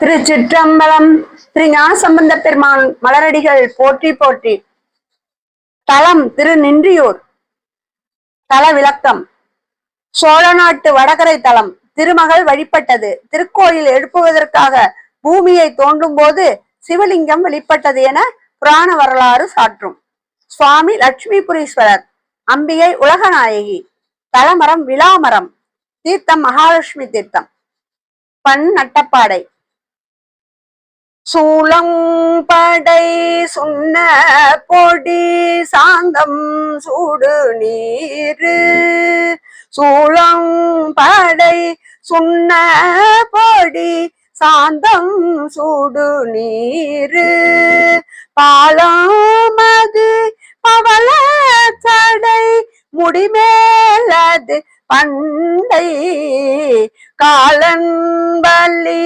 திருச்சிற்றம்பலம் திரு ஞானசம்பந்த பெருமான் மலரடிகள் போற்றி போற்றி. தலம் திரு நின்றியூர் தல விளக்கம் சோழ நாட்டு வடகரை தலம். திருமகள் வழிபட்டது. திருக்கோயில் எழுப்புவதற்காக பூமியை தோண்டும் போது சிவலிங்கம் வெளிப்பட்டது என புராண வரலாறு சாற்றும். சுவாமி லட்சுமிபுரீஸ்வரர் அம்பிகை உலகநாயகி. தலமரம் விழாமரம். தீர்த்தம் மகாலட்சுமி தீர்த்தம். பண் நட்டப்பாடை. சூளம்படை சுண்ண பொடி சாந்தம் சூடு நீரு. சூளம்படை சுண்ண பொடி சாந்தம் சூடு நீரு. பாலமது பவள சடை முடிமேலது பண்டை காலன் பள்ளி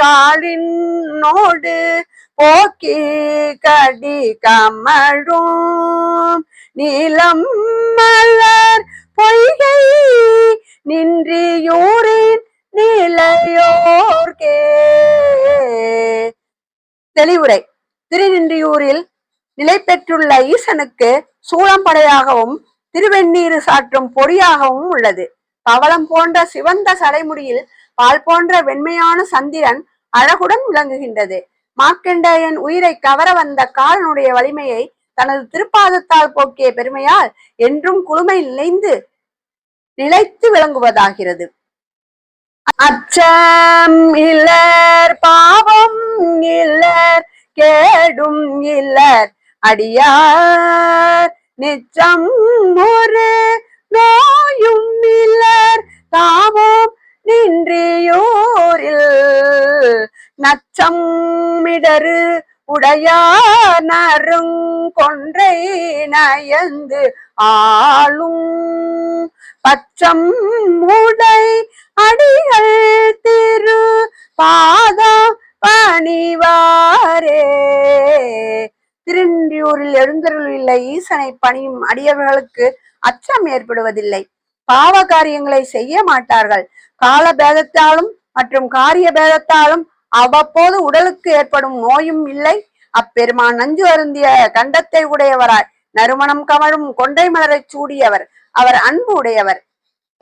காலினோடு போக்கி கடி கமழும். நீலம் மலர் பொய்கை நின்றியூரின் நிலையோர்கே தெளிவுரை. திருநின்றியூரில் நிலை பெற்றுள்ள ஈசனுக்கு சூளம்படையாகவும் திருவெண்ணீர் சாற்றும் பொடியாகவும் உள்ளது. பவளம் போன்ற சிவந்த சடைமுடியில் பால் போன்ற வெண்மையான சந்திரன் அழகுடன் விளங்குகின்றது. மார்க்கண்டேயன் உயிரை கவர வந்த காலனுடைய வலிமையை தனது திருப்பாதத்தால் போக்கிய பெருமையால் என்றும் குளுமை நிலைந்து நிலைத்து விளங்குவதாகிறது. அச்சம் இல்லர் பாவம் இல்லர் கேடும் இல்லர் அடியார் நிச்சம் ஒரு நோயும் இல்லர் தாவோம் நின்றியோரில். நச்சம் மிடரு உடையானருங் கொன்றை நயந்து ஆளும் பச்சம் உடை ஈசனை பணியும் அடியவர்களுக்கு அச்சம் ஏற்படுவதில்லை. பாவ காரியங்களை செய்ய மாட்டார்கள். கால பேதத்தாலும் மற்றும் காரிய பேதத்தாலும் அவ்வப்போது உடலுக்கு ஏற்படும் நோயும் இல்லை. அப்பெருமான் நஞ்சு அருந்திய கண்டத்தை உடையவராய் நறுமணம் கமழும் கொண்டை மலரை சூடியவர். அவர் அன்பு உடையவர்.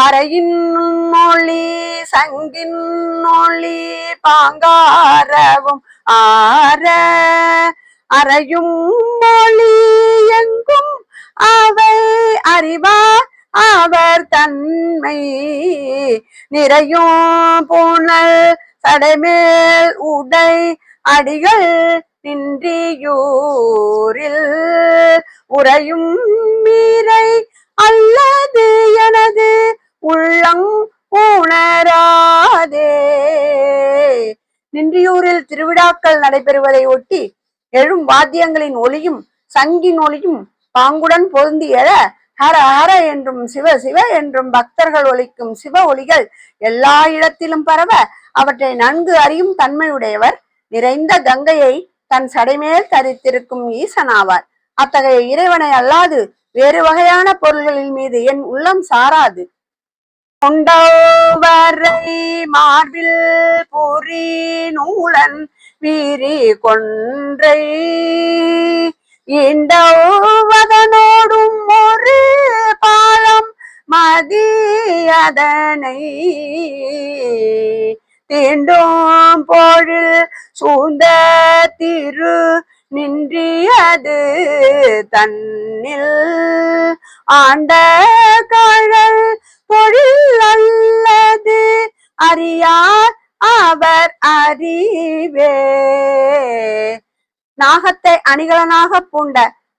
பறையின் ஒளி சங்கின் ஒளி பாங்காரவும் ஆர அறையும் மொழி எங்கும் அவை அறிவார். அவர் தன்மை நிறையும் புனல் சடைமேல் உடை அடிகள் நின்றியூரில். உறையும் மீரை அல்லது எனது உள்ளம் உணராதே. நின்றியூரில் திருவிழாக்கள் நடைபெறுவதை ஒட்டி எழும் வாத்தியங்களின் ஒளியும் சங்கின் ஒளியும் பாங்குடன் பொருந்தி எழ ஹர ஹர என்றும் சிவ சிவ என்றும் பக்தர்கள் ஒலிக்கும் சிவ ஒளிகள் எல்லா இடத்திலும் பரவ அவற்றை நன்கு அறியும் தன்மையுடையவர். நிறைந்த கங்கையை தன் சடைமேல் தரித்திருக்கும் ஈசனாவார். அத்தகைய இறைவனை அல்லாது வேறு வகையான பொருள்களின் மீது என் உள்ளம் சாராது. கொண்டவரை மார்பில் பொறி நூலன் பிரி கொன்றை இண்டவதனோடும் ஒரு பாலம் மதியதனை தீண்டும் பொழில் சூழ்ந்த திரு நின்றியது தன்னில். ஆண்ட கழல் பொழில் அல்லது அறியார் அவர் அறிவே. நாகத்தை அணிகலனாக பூண்ட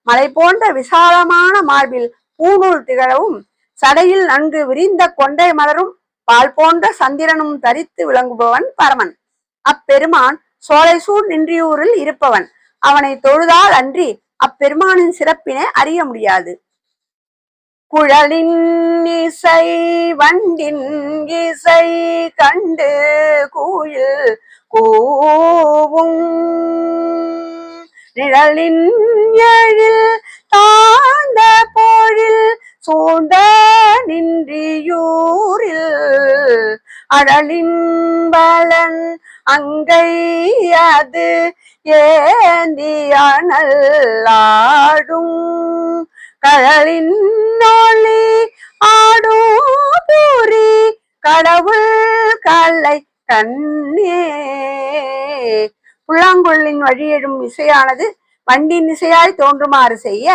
மலை போன்ற விசாலமான மார்பில் பூநூல் திகழவும் சடையில் நன்கு விரிந்த கொண்டை மலரும் பால் போன்ற சந்திரனும் தரித்து விளங்குபவன் பரமன். அப்பெருமான் சோலை சூழ் நின்றியூரில் இருப்பவன். அவனை தொழுதால் அன்றி அப்பெருமானின் சிறப்பினை அறிய முடியாது. குழலின் இசை வண்டின் இசை கண்டு கூயில் கூவும். நிழலின் எழில் தாழ்ந்த போழில் சூழ்ந்த நின்றியூரில் அழலின் பலன் அங்கை அது ஏந்தி கடலின் ஒளி ஆடும் பூரி கடவுள் கலை கண்ணே புல்லாங்குழலின் வழியெழும் இசையானது வண்டின் இசையாய் தோன்றுமாறு செய்ய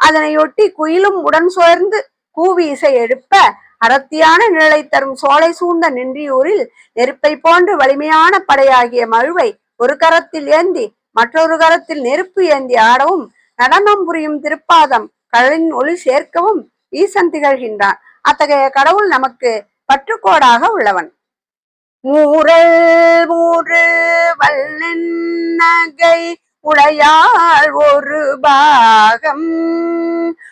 அதனையொட்டி குயிலும் உடன் சோர்ந்து கூவி இசை எழுப்ப அடர்த்தியான நிழலை தரும் சோலை சூழ்ந்த நின்றியூரில் நெருப்பை போன்று வலிமையான படையாகிய மழுவை ஒரு கரத்தில் ஏந்தி மற்றொரு கரத்தில் நெருப்பு ஏந்தி ஆடவும் நடனம் புரியும் திருப்பாதம் கடலின் ஒளி சேர்க்கவும் ஈசன் திகழ்கின்றான். அத்தகைய கடவுள் நமக்கு பற்றுக்கோடாக உள்ளவன். மூரல் மூறு வல்லன் உடையாள் ஒரு பாகம்.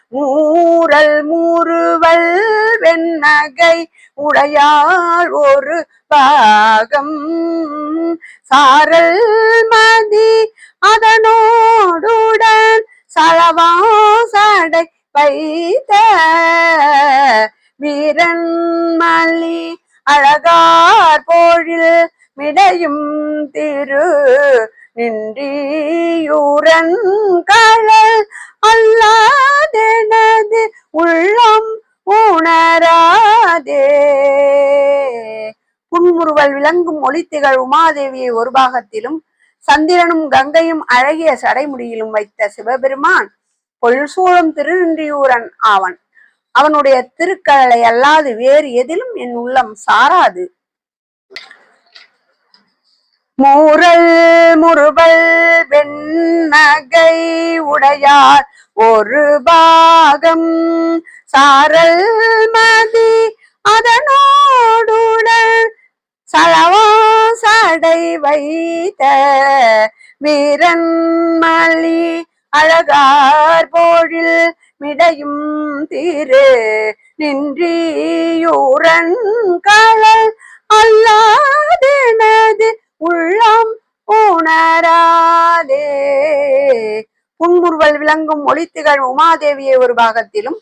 மூரல் மூறுவல் வெண்ணகை உடையாள் ஒரு பாகம். சாரல் மதி அதனோடுடன் சலவாசடை வைத்த வீரன் மல்லி அழகார் போழில் மிடையும் திரு நின்றியூரன் கழல் அல்லாதெனது உள்ளம் உணராதே. புன்முறுவல் விளங்கும் ஒளித்திகள் உமாதேவியை ஒரு பாகத்திலும் சந்திரனும் கங்கையும் அழகிய சடைமுடியிலும் வைத்த சிவபெருமான் பொல்சூழும் திருநின்றியூரன் ஆவன். அவனுடைய திருக்கடலை அல்லாது வேறு எதிலும் என் உள்ளம் சாராது. மூரல் முறுவல் வெண்ணகை உடையார் ஒரு பாகம் சாரல் மதி அதனோடு வீரன் மலி அழகார் போழில் மிடையும் திரு நின்றியூரன் களல் அல்லாதெனது உள்ளம் உணராதே புன்முறுவல் விளங்கும் ஒளித்துகள் உமாதேவியை ஒரு பாகத்திலும்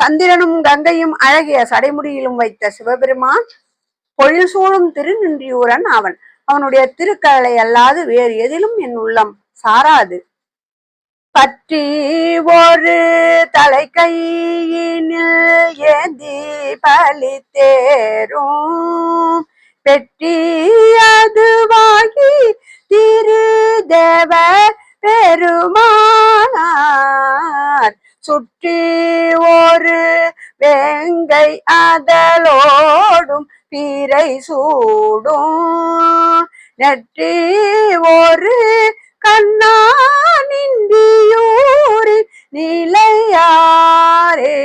சந்திரனும் கங்கையும் அழகிய சடைமுடியிலும் வைத்த சிவபெருமான் பொழில் சூழும் திருநின்றியூரன் அவன். அவனுடைய திருக்கலை அல்லாது வேறு எதிலும் என் உள்ளம் சாராது. பற்றி ஒரு தலை கையினில் ஏந்தி பலி தேரும் பெற்றி அதுவாகி திரு தேவ பெருமானார். சுற்றி ஒரு வெங்கை அதலோ ஓடும் பீரை சூடும். நெற்றி ஒரு கண்ணானின்றியூரின் நிலையாரே.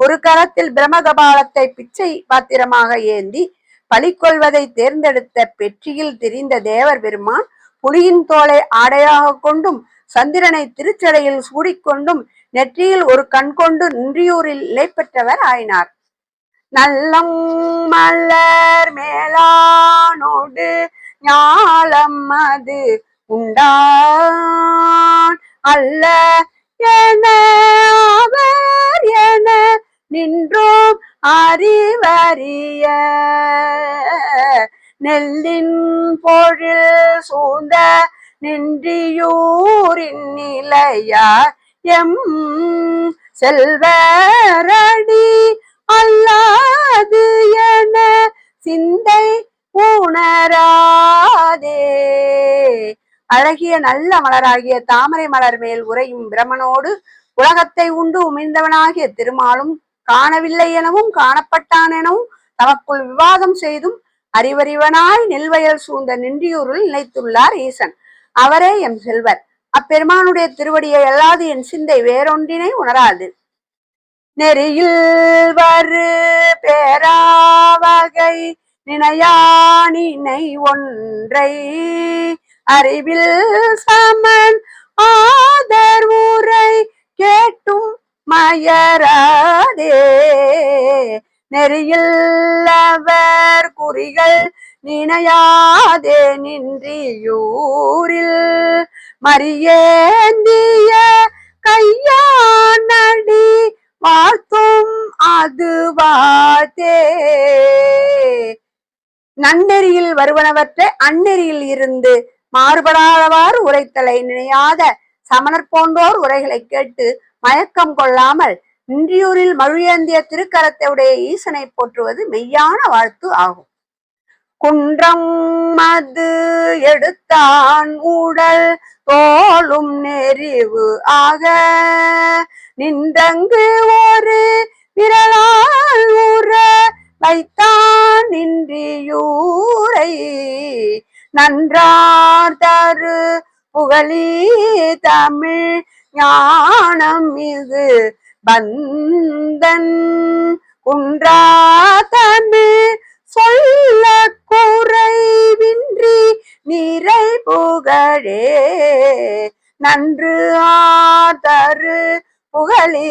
ஒரு கரத்தில் பிரம்மகபாலத்தை பிச்சை பாத்திரமாக ஏந்தி பழி கொள்வதை தேர்ந்தெடுத்த பெற்றியில் தெரிந்த தேவர் பெருமான் புலியின் தோலை ஆடையாக கொண்டும் சந்திரனை திருச்சடையில் சூடிக்கொண்டும் நெற்றியில் ஒரு கண் கொண்டு நின்றியூரில் நிலை பெற்றவர் ஆயினார். நல்லம் மலர் மேலானோடு ஞாலம் அது உண்டான். அல்ல என அவர் என நின்றோம் அறிவறிய. நெல்லின் பொழில் சூழ்ந்த நின்றியூரின் நிலையா? எம் செல்வரடி அல்லாது என சிந்தை உணராதே. அழகிய நல்ல மலராகிய தாமரை மலர் மேல் உறையும் பிரமனோடு உலகத்தை உண்டு உமிழ்ந்தவனாகிய திருமாலும் காணவில்லை எனவும் காணப்பட்டான் எனவும் தமக்குள் விவாதம் செய்தும் அறிவறிவனாய் நெல்வயல் சூழ்ந்த நின்றியூரில் நினைத்துள்ளார் ஈசன். அவரே எம் செல்வர். அப்பெருமானுடைய திருவடியை அல்லாது என் சிந்தை வேறொன்றினை உணராது. நெறியில் வரு பேராவகை நினையானினை ஒன்றை அறிவில் சமன் ஆதர் உரை கேட்டும் மயராதே. நெறியில்லவர் குறிகள் நினையாதே நின்றியூரில் மரியேந்திய கையானடி நன்னெறியில் வருவனவற்றை அந்நெறியில் இருந்து மாறுபடாதவாறு உரைத்தலை நினையாத சமணர் போன்றோர் உரைகளை கேட்டு மயக்கம் கொள்ளாமல் இன்றியூரில் மழுயந்திய திருக்கரத்தையுடைய ஈசனை போற்றுவது மெய்யான வாழ்த்து ஆகும். குன்றம் மது எடுத்தான் உடல் தோளும் நெறிவு ஆக நின்றங்கு ஒரு விரலால் ஊற வைத்தான் நின்றியூரை நன்றார் தரு புகழி தமிழ் ஞானம் இது பந்தன் குன்றா தமிழ் சொல்ல குறைவின்றி நிறை புகழே நன்று ஆதரு புகழே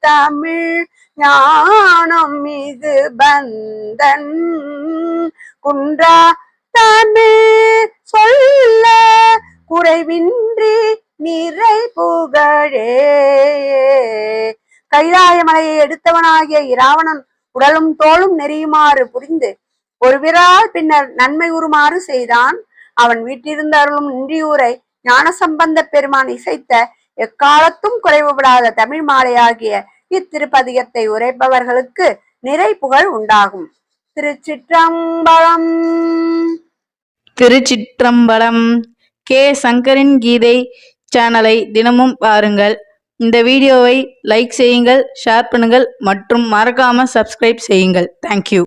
தமிழ் ஞானம் இது பந்தன். குன்றா தமிழ் சொல்ல குறைவின்றி நிறை புகழே. கைலாய மலையை எடுத்தவனாகிய இராவணன் உடலும் தோளும் நெறியுமாறு புரிந்து ஒரு விரால் பின்னர் நன்மை உருமாறு செய்தான். அவன் வீட்டிலிருந்து அருளும் நின்றியூரை ஞானசம்பந்த பெருமான் இசைத்த எக்காலத்தும் குறைவுபடாத தமிழ் மாலையாகிய இத்திருப்பதிகத்தை உரைப்பவர்களுக்கு நிறை புகழ் உண்டாகும். திருச்சிற்றம்பலம். திருச்சிற்றம்பலம். கே. சங்கரின் கீதை சேனலை தினமும் பாருங்கள். இந்த வீடியோவை லைக் செய்யுங்கள் ஷேர் பண்ணுங்கள் மற்றும் மறக்காம சப்ஸ்கிரைப் செய்யுங்கள். தேங்க்யூ